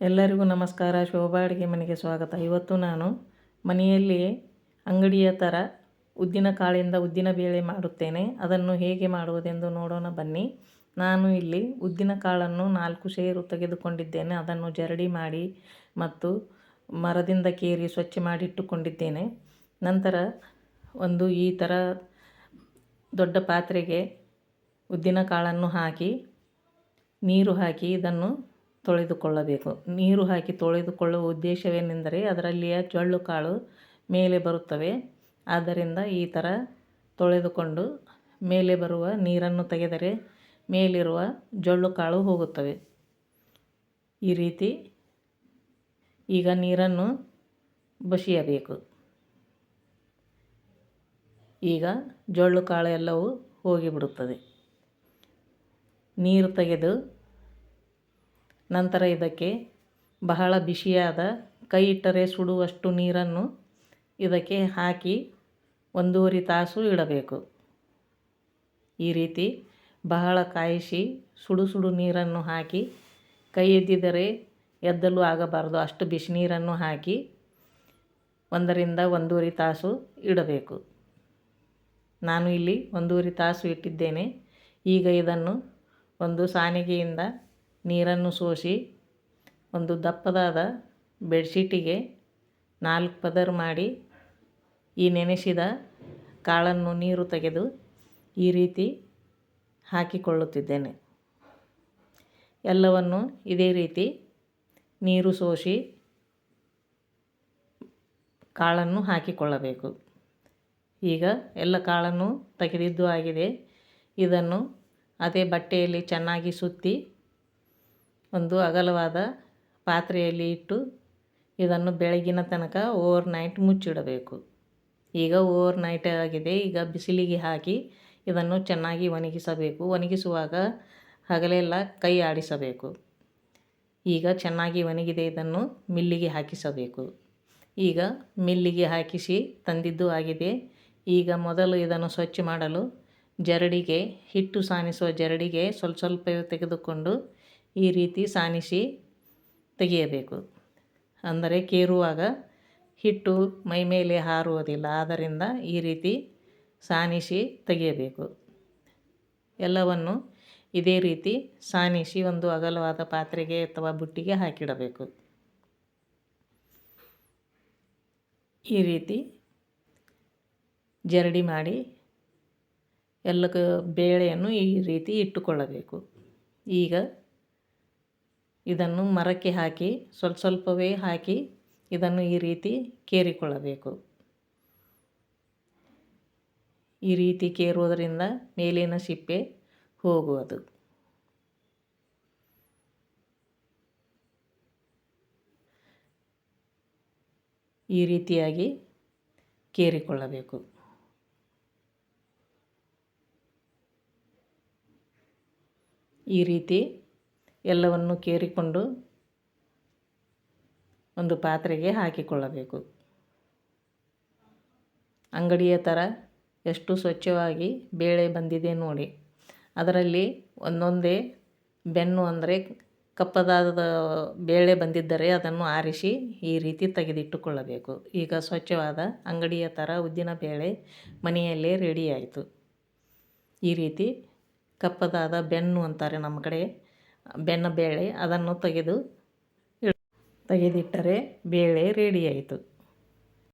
ಎಲ್ಲರಿಗೂ ನಮಸ್ಕಾರ. ಶೋಭಾ ಅಡುಗೆ ಮನೆಗೆ ಸ್ವಾಗತ. ಇವತ್ತು ನಾನು ಮನೆಯಲ್ಲಿ ಅಂಗಡಿಯ ಥರ ಉದ್ದಿನ ಕಾಳಿಂದ ಉದ್ದಿನ ಬೇಳೆ ಮಾಡುತ್ತೇನೆ. ಅದನ್ನು ಹೇಗೆ ಮಾಡುವುದೆಂದು ನೋಡೋಣ ಬನ್ನಿ. ನಾನು ಇಲ್ಲಿ ಉದ್ದಿನ ಕಾಳನ್ನು ನಾಲ್ಕು ಸೇರು ತೆಗೆದುಕೊಂಡಿದ್ದೇನೆ. ಅದನ್ನು ಜರಡಿ ಮಾಡಿ ಮತ್ತು ಮರದಿಂದ ಕೇರಿ ಸ್ವಚ್ಛ ಮಾಡಿಟ್ಟುಕೊಂಡಿದ್ದೇನೆ ನಂತರ ಒಂದು ಈ ಥರ ದೊಡ್ಡ ಪಾತ್ರೆಗೆ ಉದ್ದಿನ ಕಾಳನ್ನು ಹಾಕಿ, ನೀರು ಹಾಕಿ ಇದನ್ನು ತೊಳೆದುಕೊಳ್ಳಬೇಕು. ನೀರು ಹಾಕಿ ತೊಳೆದುಕೊಳ್ಳುವ ಉದ್ದೇಶವೇನೆಂದರೆ ಅದರಲ್ಲಿಯ ಜೊಳ್ಳು ಕಾಳು ಮೇಲೆ ಬರುತ್ತವೆ. ಆದ್ದರಿಂದ ಈ ಥರ ತೊಳೆದುಕೊಂಡು ಮೇಲೆ ಬರುವ ನೀರನ್ನು ತೆಗೆದರೆ ಮೇಲಿರುವ ಜೊಳ್ಳು ಕಾಳು ಹೋಗುತ್ತವೆ. ಈ ರೀತಿ ಈಗ ನೀರನ್ನು ಬಸಿಯಬೇಕು. ಈಗ ಜೊಳ್ಳು ಕಾಳು ಎಲ್ಲವೂ ಹೋಗಿಬಿಡುತ್ತದೆ. ನೀರು ತೆಗೆದು ನಂತರ ಇದಕ್ಕೆ ಬಹಳ ಬಿಸಿಯಾದ ಕೈ ಇಟ್ಟರೆ ಸುಡುವಷ್ಟು ನೀರನ್ನು ಇದಕ್ಕೆ ಹಾಕಿ ಒಂದೂವರೆ ತಾಸು ಇಡಬೇಕು. ಈ ರೀತಿ ಬಹಳ ಕಾಯಿಸಿ ಸುಡು ಸುಡು ನೀರನ್ನು ಹಾಕಿ ಕೈ ಎದ್ದಿದರೆ ಎದ್ದಲು ಆಗಬಾರದು. ಅಷ್ಟು ಬಿಸಿ ನೀರನ್ನು ಹಾಕಿ ಒಂದರಿಂದ ಒಂದೂವರೆ ತಾಸು ಇಡಬೇಕು. ನಾನು ಇಲ್ಲಿ ಒಂದೂವರೆ ತಾಸು ಇಟ್ಟಿದ್ದೇನೆ. ಈಗ ಇದನ್ನು ಒಂದು ಸಾನಿಗೆಯಿಂದ ನೀರನ್ನು ಸೋಸಿ ಒಂದು ದಪ್ಪದಾದ ಬೆಡ್ಶೀಟಿಗೆ ನಾಲ್ಕು ಪದರ್ ಮಾಡಿ ಈ ನೆನೆಸಿದ ಕಾಳನ್ನು ನೀರು ತೆಗೆದು ಈ ರೀತಿ ಹಾಕಿಕೊಳ್ಳುತ್ತಿದ್ದೇನೆ. ಎಲ್ಲವನ್ನು ಇದೇ ರೀತಿ ನೀರು ಸೋಸಿ ಕಾಳನ್ನು ಹಾಕಿಕೊಳ್ಳಬೇಕು. ಈಗ ಎಲ್ಲ ಕಾಳನ್ನು ತೆಗೆದಿದ್ದು ಆಗಿದೆ. ಇದನ್ನು ಅದೇ ಬಟ್ಟೆಯಲ್ಲಿ ಚೆನ್ನಾಗಿ ಸುತ್ತಿ ಒಂದು ಅಗಲವಾದ ಪಾತ್ರೆಯಲ್ಲಿ ಇಟ್ಟು ಇದನ್ನು ಬೆಳಗಿನ ತನಕ ಓವರ್ ನೈಟ್ ಮುಚ್ಚಿಡಬೇಕು. ಈಗ ಓವರ್ ನೈಟ್ ಆಗಿದೆ. ಈಗ ಬಿಸಿಲಿಗೆ ಹಾಕಿ ಇದನ್ನು ಚೆನ್ನಾಗಿ ಒಣಗಿಸಬೇಕು. ಒಣಗಿಸುವಾಗ ಹಗಲೆಲ್ಲ ಕೈ ಆಡಿಸಬೇಕು. ಈಗ ಚೆನ್ನಾಗಿ ಒಣಗಿದೆ. ಇದನ್ನು ಮಿಲ್ಲಿಗೆ ಹಾಕಿಸಬೇಕು. ಈಗ ಮಿಲ್ಲಿಗೆ ಹಾಕಿಸಿ ತಂದಿದ್ದು ಆಗಿದೆ. ಈಗ ಮೊದಲು ಇದನ್ನು ಸ್ವಚ್ಛ ಮಾಡಲು ಜರಡಿಗೆ, ಹಿಟ್ಟು ಸಾನಿಸುವ ಜರಡಿಗೆ ಸ್ವಲ್ಪ ಸ್ವಲ್ಪ ತೆಗೆದುಕೊಂಡು ಈ ರೀತಿ ಸಾನಿಸಿ ತೆಗೆಯಬೇಕು. ಅಂದರೆ ಕೇರುವಾಗ ಹಿಟ್ಟು ಮೈ ಮೇಲೆ ಹಾರುವುದಿಲ್ಲ. ಆದ್ದರಿಂದ ಈ ರೀತಿ ಸಾನಿಸಿ ತೆಗೆಯಬೇಕು. ಎಲ್ಲವನ್ನು ಇದೇ ರೀತಿ ಸಾನಿಸಿ ಒಂದು ಅಗಲವಾದ ಪಾತ್ರೆಗೆ ಅಥವಾ ಬುಟ್ಟಿಗೆ ಹಾಕಿಡಬೇಕು. ಈ ರೀತಿ ಜರಡಿ ಮಾಡಿ ಎಲ್ಲ ಬೇಳೆಯನ್ನು ಈ ರೀತಿ ಇಟ್ಟುಕೊಳ್ಳಬೇಕು. ಈಗ ಇದನ್ನು ಮರಕ್ಕೆ ಹಾಕಿ, ಸ್ವಲ್ಪ ಸ್ವಲ್ಪವೇ ಹಾಕಿ ಇದನ್ನು ಈ ರೀತಿ ಕೇರಿಕೊಳ್ಳಬೇಕು. ಈ ರೀತಿ ಕೇರುವುದರಿಂದ ಮೇಲಿನ ಸಿಪ್ಪೆ ಹೋಗುವುದು. ಈ ರೀತಿಯಾಗಿ ಕೇರಿಕೊಳ್ಳಬೇಕು. ಈ ರೀತಿ ಎಲ್ಲವನ್ನು ಕೇರಿಕೊಂಡು ಒಂದು ಪಾತ್ರೆಗೆ ಹಾಕಿಕೊಳ್ಳಬೇಕು. ಅಂಗಡಿಯ ಥರ ಎಷ್ಟು ಸ್ವಚ್ಛವಾಗಿ ಬೇಳೆ ಬಂದಿದೆ ನೋಡಿ. ಅದರಲ್ಲಿ ಒಂದೊಂದೇ ಬೆನ್ನು ಅಂದರೆ ಕಪ್ಪದಾದ ಬೇಳೆ ಬಂದಿದ್ದರೆ ಅದನ್ನು ಆರಿಸಿ ಈ ರೀತಿ ತೆಗೆದಿಟ್ಟುಕೊಳ್ಳಬೇಕು. ಈಗ ಸ್ವಚ್ಛವಾದ ಅಂಗಡಿಯ ಥರ ಉದ್ದಿನ ಬೇಳೆ ಮನೆಯಲ್ಲೇ ರೆಡಿಯಾಯಿತು ಈ ರೀತಿ ಕಪ್ಪದಾದ ಬೆನ್ನು ಅಂತಾರೆ ನಮ್ಮ ಕಡೆ. ಬೆನ್ನ ಬೇಳೆ ಅದನ್ನು ತೆಗೆದು ತೆಗೆದಿಟ್ಟರೆ ಬೇಳೆ ರೆಡಿ ಆಯಿತು.